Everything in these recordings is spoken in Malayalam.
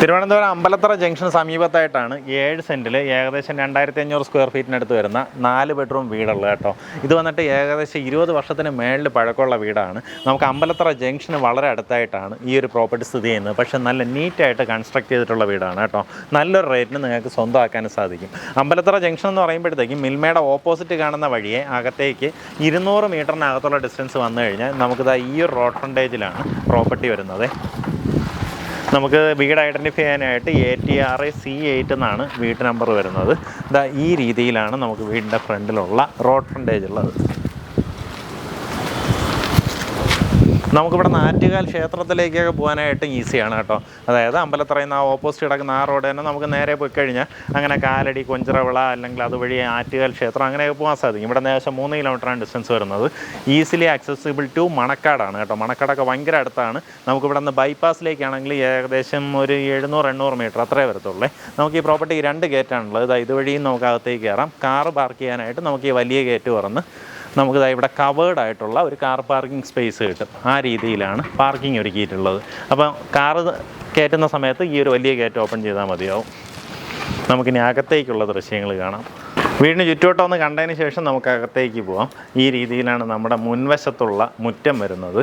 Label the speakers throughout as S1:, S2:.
S1: തിരുവനന്തപുരം അമ്പലത്തറ ജംഗ്ഷൻ സമീപത്തായിട്ടാണ് ഏഴ് സെന്റിൽ ഏകദേശം രണ്ടായിരത്തി അഞ്ഞൂറ് സ്ക്വയർ ഫീറ്റിനടുത്ത് വരുന്ന നാല് ബെഡ്റൂം വീടുള്ളത് കേട്ടോ. ഇത് വന്നിട്ട് ഏകദേശം ഇരുപത് വർഷത്തിന് മേളിൽ പഴക്കമുള്ള വീടാണ്. നമുക്ക് അമ്പലത്തറ ജംഗ്ഷന് വളരെ അടുത്തായിട്ടാണ് ഈ ഒരു പ്രോപ്പർട്ടി സ്ഥിതി ചെയ്യുന്നത്. പക്ഷേ നല്ല നീറ്റായിട്ട് കൺസ്ട്രക്ട് ചെയ്തിട്ടുള്ള വീടാണ് കേട്ടോ. നല്ലൊരു റേറ്റിന് നിങ്ങൾക്ക് സ്വന്തമാക്കാനും സാധിക്കും. അമ്പലത്തറ ജംഗ്ഷൻ എന്ന് പറയുമ്പോഴത്തേക്കും മിൽമയുടെ ഓപ്പോസിറ്റ് കാണുന്ന വഴിയെ അകത്തേക്ക് ഇരുന്നൂറ് മീറ്ററിനകത്തുള്ള ഡിസ്റ്റൻസ് വന്നു കഴിഞ്ഞാൽ നമുക്കിതാ ഈ ഒരു റോഡ് ഫ്രണ്ടേജിലാണ് പ്രോപ്പർട്ടി വരുന്നത്. നമുക്ക് വീട് ഐഡന്റിഫൈ ചെയ്യാനായിട്ട് A T R A C eight എന്നാണ് വീട്ട് നമ്പർ വരുന്നത്. ഇതാ ഈ രീതിയിലാണ് നമുക്ക് വീടിന്റെ ഫ്രണ്ടിലുള്ള റോഡ് ഫ്രണ്ടേജ് ഉള്ളത്. നമുക്കിവിടെ നാറ്റുകാൽ ക്ഷേത്രത്തിലേക്കൊക്കെ പോകാനായിട്ട് ഈസിയാണ് കേട്ടോ. അതായത് അമ്പലത്തറയിൽ നിന്ന് ആ ഓപ്പോസിറ്റ് കിടക്കുന്ന ആ റോഡ് തന്നെ നമുക്ക് നേരെ പോയി കഴിഞ്ഞാൽ അങ്ങനെ കാലടി കൊഞ്ചറവിള അല്ലെങ്കിൽ അതുവഴി ആറ്റുകാൽ ക്ഷേത്രം അങ്ങനെയൊക്കെ പോകാൻ സാധിക്കും. ഇവിടെ ഏകദേശം മൂന്ന് കിലോമീറ്ററാണ് ഡിസ്റ്റൻസ് വരുന്നത്. ഈസിലി ആക്സസിബിൾ ടു മണക്കാടാണ് കേട്ടോ. മണക്കാടൊക്കെ ഭയങ്കര അടുത്താണ്. നമുക്കിവിടെ നിന്ന് ബൈപ്പാസിലേക്കാണെങ്കിൽ ഏകദേശം ഒരു എഴുന്നൂറ് എണ്ണൂറ് മീറ്റർ അത്രേ വരത്തുള്ളൂ. നമുക്ക് ഈ പ്രോപ്പർട്ടി രണ്ട് ഗേറ്റാണുള്ളത് ഇതാ ഇതുവഴിയും നമുക്ക് അകത്തേക്ക് കയറാം. കാറ് പാർക്ക് ചെയ്യാനായിട്ട് നമുക്ക് ഈ വലിയ ഗേറ്റ് തുറന്ന് നമുക്ക് ഇവിടെ കവേർഡ് ആയിട്ടുള്ള ഒരു കാർ പാർക്കിംഗ് സ്പേസ് കിട്ടും. ആ രീതിയിലാണ് പാർക്കിംഗ് ഒരുക്കിയിട്ടുള്ളത്. അപ്പോൾ കാറ് കയറ്റുന്ന സമയത്ത് ഈ ഒരു വലിയ ഗേറ്റ് ഓപ്പൺ ചെയ്താൽ മതിയാവും. നമുക്കിനി അകത്തേക്കുള്ള ദൃശ്യങ്ങൾ കാണാം. വീടിന് ചുറ്റുവട്ടം കണ്ടതിന് ശേഷം നമുക്ക് അകത്തേക്ക് പോവാം. ഈ രീതിയിലാണ് നമ്മുടെ മുൻവശത്തുള്ള മുറ്റം വരുന്നത്.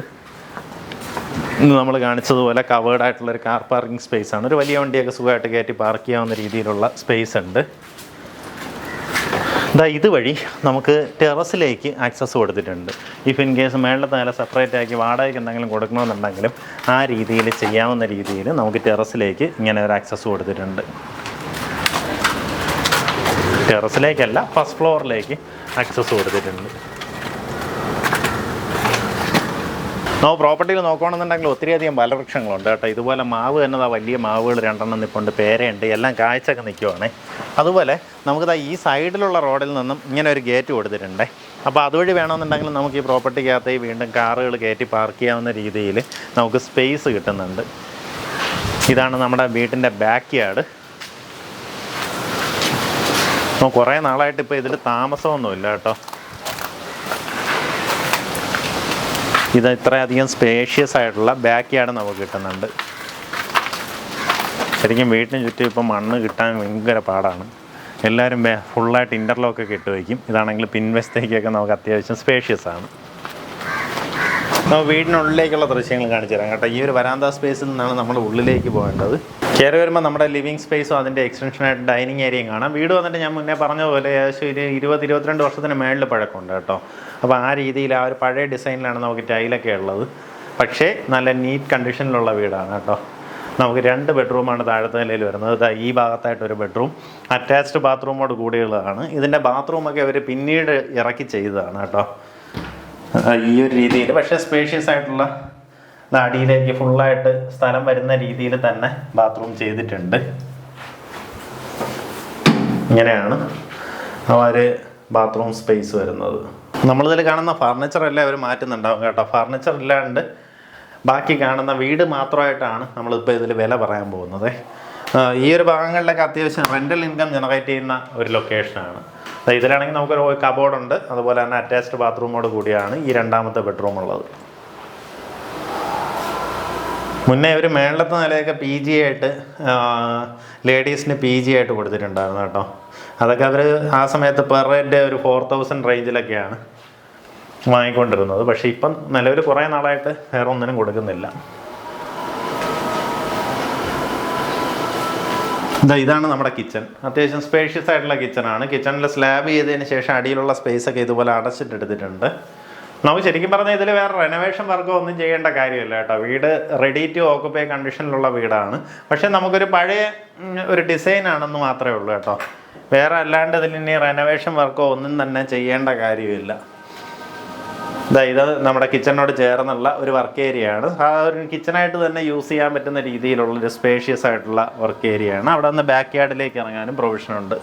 S1: ഇന്ന് നമ്മൾ കാണിച്ചതുപോലെ കവേർഡ് ആയിട്ടുള്ള ഒരു കാർ പാർക്കിംഗ് സ്പേസ് ആണ്. ഒരു വലിയ വണ്ടിയൊക്കെ സുഖമായിട്ട് കയറ്റി പാർക്ക് ചെയ്യാവുന്ന രീതിയിലുള്ള സ്പേസ് ഉണ്ട്. ഇതാ ഇതുവഴി നമുക്ക് ടെറസിലേക്ക് ആക്സസ് കൊടുത്തിട്ടുണ്ട്. ഇഫ് ഇൻ കേസ് മേളിലെ നില സെപ്പറേറ്റ് ആക്കി വാടകയ്ക്ക് എന്തെങ്കിലും കൊടുക്കണമെന്നുണ്ടെങ്കിലും ആ രീതിയിൽ ചെയ്യാവുന്ന രീതിയിൽ നമുക്ക് ടെറസിലേക്ക് ഇങ്ങനെ ഒരു ആക്സസ് കൊടുത്തിട്ടുണ്ട്. ടെറസിലേക്കല്ല ഫസ്റ്റ് ഫ്ലോറിലേക്ക് ആക്സസ് കൊടുത്തിട്ടുണ്ട്. നോ പ്രോപ്പർട്ടിയിൽ നോക്കുകയാണെന്നുണ്ടെങ്കിൽ ഒത്തിരിയധികം ഫലവൃക്ഷങ്ങളുണ്ട് കേട്ടോ. ഇതുപോലെ മാവ് എന്നതാ വലിയ മാവുകൾ രണ്ടെണ്ണം നിൽപ്പുണ്ട് പേരയുണ്ട് എല്ലാം കാഴ്ചയൊക്കെ നിൽക്കുവാണേ അതുപോലെ നമുക്കിതാ ഈ സൈഡിലുള്ള റോഡിൽ നിന്നും ഇങ്ങനെ ഒരു ഗേറ്റ് കൊടുത്തിട്ടുണ്ട്. അപ്പോൾ അതുവഴി വേണമെന്നുണ്ടെങ്കിൽ നമുക്ക് ഈ പ്രോപ്പർട്ടിക്കകത്ത് വീണ്ടും കാറുകൾ കയറ്റി പാർക്ക് ചെയ്യാവുന്ന രീതിയിൽ നമുക്ക് സ്പേസ് കിട്ടുന്നുണ്ട്. ഇതാണ് നമ്മുടെ വീട്ടിന്റെ ബാക്ക് യാർഡ് കുറേ നാളായിട്ട് ഇപ്പോൾ ഇതിൽ താമസമൊന്നുമില്ല കേട്ടോ. ഇത് ഇത്രയധികം സ്പേഷ്യസ് ആയിട്ടുള്ള ബാക്ക് യാർഡ് നമുക്ക് കിട്ടുന്നുണ്ട്. ശരിക്കും വീട്ടിന് ചുറ്റും ഇപ്പം മണ്ണ് കിട്ടാൻ ഭയങ്കര പാടാണ്. എല്ലാവരും ഫുള്ളായിട്ട് ഇന്റർലോക്ക് ഒക്കെ ഇട്ട് വയ്ക്കും ഇതാണെങ്കിൽ പിൻവശത്തേക്കൊക്കെ നമുക്ക് അത്യാവശ്യം സ്പേഷ്യസ് ആണ്. നമ്മൾ വീടിനുള്ളിലേക്കുള്ള ദൃശ്യങ്ങൾ കാണിച്ചു തരാം കേട്ടോ. ഈ ഒരു വരാന്ത സ്പേസിൽ നിന്നാണ് നമ്മൾ ഉള്ളിലേക്ക് പോകേണ്ടത്. കയറി വരുമ്പോൾ നമ്മുടെ ലിവിങ് സ്പേസും അതിന്റെ എക്സ്റ്റൻഷനായിട്ട് ഡൈനിങ് ഏരിയയും കാണാം. വീട് വന്നിട്ട് ഞാൻ മുന്നേ പറഞ്ഞ പോലെ ഏകദേശം ഒരു ഇരുപത് ഇരുപത്തിരണ്ട് വർഷത്തിന് മേളിൽ പഴക്കമുണ്ട് കേട്ടോ. അപ്പോൾ ആ രീതിയിൽ ആ ഒരു പഴയ ഡിസൈനിലാണ് നമുക്ക് ടൈലൊക്കെ ഉള്ളത്. പക്ഷേ നല്ല നീറ്റ് കണ്ടീഷനിലുള്ള വീടാണ് കേട്ടോ. നമുക്ക് രണ്ട് ബെഡ്റൂമാണ് താഴത്തെ നിലയിൽ വരുന്നത്. ഇതാ ഈ ഭാഗത്തായിട്ട് ഒരു ബെഡ്റൂം. അറ്റാച്ച്ഡ് ബാത്റൂമോട് കൂടിയുള്ളതാണ്. ഇതിന്റെ ബാത്റൂമൊക്കെ അവർ പിന്നീട് ഇറക്കി ചെയ്തതാണ് കേട്ടോ. ഈ ഒരു രീതിയിൽ. പക്ഷേ സ്പേഷ്യസ് ആയിട്ടുള്ള നാടിയിലേക്ക് ഫുള്ളായിട്ട് സ്ഥലം വരുന്ന രീതിയിൽ തന്നെ ബാത്റൂം ചെയ്തിട്ടുണ്ട്. ഇങ്ങനെയാണ് ഒരു ബാത്റൂം സ്പേസ് വരുന്നത്. നമ്മളിതിൽ കാണുന്ന ഫർണിച്ചർ എല്ലാം അവർ മാറ്റുന്നുണ്ടാവും കേട്ടോ. ഫർണിച്ചർ ഇല്ലാണ്ട് ബാക്കി കാണുന്ന വീട് മാത്രമായിട്ടാണ് നമ്മളിപ്പോൾ ഇതിൽ വില പറയാൻ പോകുന്നത്. ഈ ഒരു ഭാഗങ്ങളിലൊക്കെ അത്യാവശ്യം റെന്റൽ ഇൻകം ജനറേറ്റ് ചെയ്യുന്ന ഒരു ലൊക്കേഷനാണ് ഇതിലാണെങ്കിൽ നമുക്കൊരു കബോർഡുണ്ട് അതുപോലെ തന്നെ അറ്റാച്ച്ഡ് ബാത്റൂമോട് കൂടിയാണ് ഈ രണ്ടാമത്തെ ബെഡ്റൂം ഉള്ളത്. മുന്നേ ഒരു മേളത്തെ നിലയൊക്കെ പി ജി ആയിട്ട് ലേഡീസിന് പി ജി ആയിട്ട് കൊടുത്തിട്ടുണ്ടായിരുന്നു കേട്ടോ. അതൊക്കെ അവർ ആ സമയത്ത് പെർ ഹെഡ് ഒരു ഫോർ തൗസൻഡ് റേഞ്ചിലൊക്കെയാണ് വാങ്ങിക്കൊണ്ടിരുന്നത്. പക്ഷേ ഇപ്പം നിലവിൽ കുറേ നാളായിട്ട് വേറെ ഒന്നിനും കൊടുക്കുന്നില്ല. ഇതാ ഇതാണ് നമ്മുടെ കിച്ചൺ. അത്യാവശ്യം സ്പേഷ്യസ് ആയിട്ടുള്ള കിച്ചണാണ് കിച്ചണിൽ സ്ലാബ് ചെയ്തതിന് ശേഷം അടിയിലുള്ള സ്പേസ് ഒക്കെ ഇതുപോലെ അടച്ചിട്ടെടുത്തിട്ടുണ്ട് നമുക്ക് ശരിക്കും പറഞ്ഞാൽ ഇതിൽ വേറെ റെനോവേഷൻ വർക്കോ ഒന്നും ചെയ്യേണ്ട കാര്യമില്ല കേട്ടോ. വീട് റെഡി ടു ഓക്കുപ്പൈ കണ്ടീഷനിലുള്ള വീടാണ്. പക്ഷേ നമുക്കൊരു പഴയ ഒരു ഡിസൈൻ ആണെന്ന് മാത്രമേ ഉള്ളൂ കേട്ടോ. വേറെ അല്ലാണ്ട് ഇതിൽ ഇനി റെനോവേഷൻ വർക്കോ ഒന്നും തന്നെ ചെയ്യേണ്ട കാര്യമില്ല. ഇതാ നമ്മുടെ കിച്ചണിനോട് ചേർന്നുള്ള ഒരു വർക്ക് ഏരിയ ആണ്. ഒരു കിച്ചണായിട്ട് തന്നെ യൂസ് ചെയ്യാൻ പറ്റുന്ന രീതിയിലുള്ള ഒരു സ്പേഷ്യസ് ആയിട്ടുള്ള വർക്ക് ഏരിയ ആണ്. അവിടെ നിന്ന് ബാക്ക് യാർഡിലേക്ക് ഇറങ്ങാനും പ്രൊവിഷൻ ഉണ്ട്.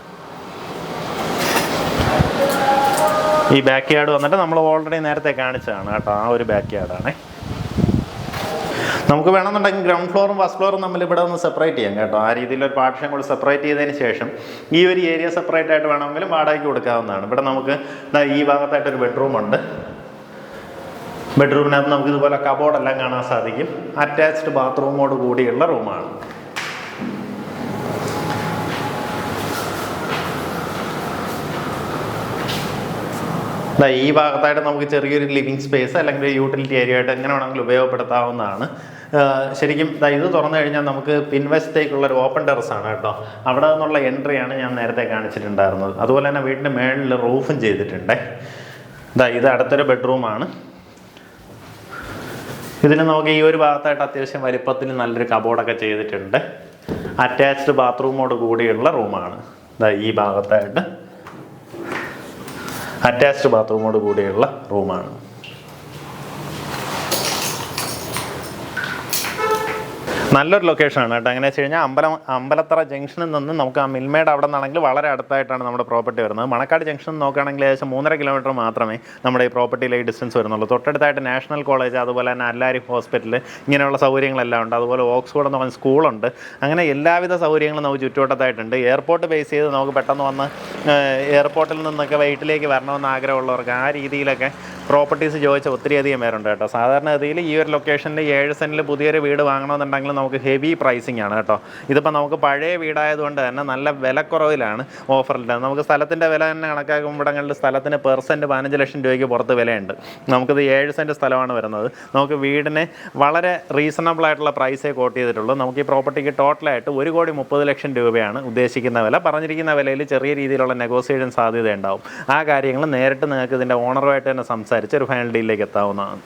S1: ഈ ബാക്ക് യാർഡ് വന്നിട്ട് നമ്മൾ ഓൾറെഡി നേരത്തെ കാണിച്ചതാണ് കേട്ടോ ആ ഒരു ബാക്ക് യാർഡാണ് നമുക്ക് വേണമെന്നുണ്ടെങ്കിൽ ഗ്രൗണ്ട് ഫ്ലോറും ഫസ്റ്റ് ഫ്ലോറും നമ്മൾ ഇവിടെ ഒന്ന് സെപ്പറേറ്റ് ചെയ്യാം കേട്ടോ. ആ രീതിയിൽ ഒരു പാർട്ടിഷൻ കൂടി സെപ്പറേറ്റ് ചെയ്തതിന് ശേഷം ഈ ഒരു ഏരിയ സെപ്പറേറ്റ് ആയിട്ട് വേണമെങ്കിലും വാടകയ്ക്ക് കൊടുക്കാവുന്നതാണ്. ഇവിടെ നമുക്ക് ഈ ഭാഗത്തായിട്ടൊരു ബെഡ്റൂം ഉണ്ട്. ബെഡ്റൂമിനകത്ത് നമുക്ക് ഇതുപോലെ കബോർഡെല്ലാം കാണാൻ സാധിക്കും. അറ്റാച്ച്ഡ് ബാത്റൂമോട് കൂടിയുള്ള റൂമാണ്. ഈ ഭാഗത്തായിട്ട് നമുക്ക് ചെറിയൊരു ലിവിങ് സ്പേസ് അല്ലെങ്കിൽ യൂട്ടിലിറ്റി ഏരിയ ആയിട്ട് എങ്ങനെ വേണമെങ്കിലും ഉപയോഗപ്പെടുത്താവുന്നതാണ്. ശരിക്കും ഇത് തുറന്നു കഴിഞ്ഞാൽ നമുക്ക് പിൻവശത്തേക്കുള്ള ഒരു ഓപ്പൺ ടെറസ് ആണ് കേട്ടോ. അവിടെ നിന്നുള്ള എൻട്രിയാണ് ഞാൻ നേരത്തെ കാണിച്ചിട്ടുണ്ടായിരുന്നത്. അതുപോലെ തന്നെ വീടിന്റെ മേളിൽ റൂഫും ചെയ്തിട്ടുണ്ട്. ഇതാ ഇത് അടുത്തൊരു ബെഡ്റൂമാണ് ഇതിന് നമുക്ക് ഈ ഒരു ഭാഗത്തായിട്ട് അത്യാവശ്യം വലിപ്പത്തിൽ നല്ലൊരു കബോർഡൊക്കെ ചെയ്തിട്ടുണ്ട്. അറ്റാച്ച്ഡ് ബാത്റൂമോട് കൂടിയുള്ള റൂമാണ്. ഈ ഭാഗത്തായിട്ട് അറ്റാച്ച്ഡ് ബാത്റൂമോട് കൂടിയുള്ള റൂമാണ്. നല്ലൊരു ലൊക്കേഷനാണ് കേട്ടോ. എങ്ങനെ വെച്ച് കഴിഞ്ഞാൽ അമ്പലം അമ്പലത്തറ ജംഗ്ഷനിൽ നിന്ന് നമുക്ക് ആ മിൽമയുടെ അവിടെ നിന്നാണെങ്കിൽ വളരെ അടുത്തായിട്ടാണ് നമ്മുടെ പ്രോപ്പർട്ടി വരുന്നത്. മണക്കാട് ജംഗ്ഷൻ നോക്കുകയാണെങ്കിൽ ഏകദേശം മൂന്നര കിലോമീറ്റർ മാത്രമേ നമ്മുടെ ഈ പ്രോപ്പർട്ടിയിലെ ഈ ഡിസ്റ്റൻസ് വരുന്നുള്ളൂ. തൊട്ടടുത്തായിട്ട് നാഷണൽ കോളേജ് അതുപോലെ തന്നെ അല്ലാരി ഹോസ്പിറ്റൽ ഇങ്ങനെയുള്ള സൗകര്യങ്ങളെല്ലാം ഉണ്ട്. അതുപോലെ ഓക്സ്ഫോർഡ് എന്ന് പറഞ്ഞ സ്കൂളുണ്ട് അങ്ങനെ എല്ലാവിധ സൗകര്യങ്ങളും നമുക്ക് ചുറ്റുവട്ടത്തായിട്ടുണ്ട്. എയർപോർട്ട് ബേസ് ചെയ്ത് നമുക്ക് പെട്ടെന്ന് വന്ന് എയർപോർട്ടിൽ നിന്നൊക്കെ വീട്ടിലേക്ക് വരണമെന്ന് ആഗ്രഹമുള്ളവർക്ക് ആ രീതിയിലൊക്കെ പ്രോപ്പർട്ടീസ് ചോദിച്ച ഒത്തിരിയധികം പേരുണ്ട് കേട്ടോ. സാധാരണഗതിയിൽ ഈ ഒരു ലൊക്കേഷനിൽ ഏഴ് സെന്റിൽ പുതിയൊരു വീട് വാങ്ങണമെന്നുണ്ടെങ്കിൽ നമുക്ക് ഹെവി പ്രൈസിങ് ആണ് കേട്ടോ. ഇതിപ്പോൾ നമുക്ക് പഴയ വീടായതുകൊണ്ട് തന്നെ നല്ല വിലക്കുറവിലാണ് ഓഫറിൽ നമുക്ക് സ്ഥലത്തിന്റെ വില തന്നെ കണക്കാക്കുമ്പോൾ ഇവിടങ്ങളിൽ സ്ഥലത്തിന് പെർസെന്റ് പതിനഞ്ച് ലക്ഷം രൂപയ്ക്ക് പുറത്ത് വിലയുണ്ട്. നമുക്കിത് ഏഴ് സെന്റ് സ്ഥലമാണ് വരുന്നത്. നമുക്ക് വീടിനെ വളരെ റീസണബിൾ ആയിട്ടുള്ള പ്രൈസേ കോട്ട് ചെയ്തിട്ടുള്ളൂ. നമുക്ക് ഈ പ്രോപ്പർട്ടിക്ക് ടോട്ടലായിട്ട് ഒരു കോടി മുപ്പത് ലക്ഷം രൂപയാണ് ഉദ്ദേശിക്കുന്ന വില. പറഞ്ഞിരിക്കുന്ന വിലയിൽ ചെറിയ രീതിയിലുള്ള നെഗോസിയേഷൻ സാധ്യത ഉണ്ടാവും ആ കാര്യങ്ങൾ നേരിട്ട് നിങ്ങൾക്ക് ഇതിന്റെ ഓണറുമായിട്ട് തന്നെ സംസാരിച്ച് ഒരു ഫൈനൽ ഡീലിലേക്ക് എത്താവുന്നതാണ്.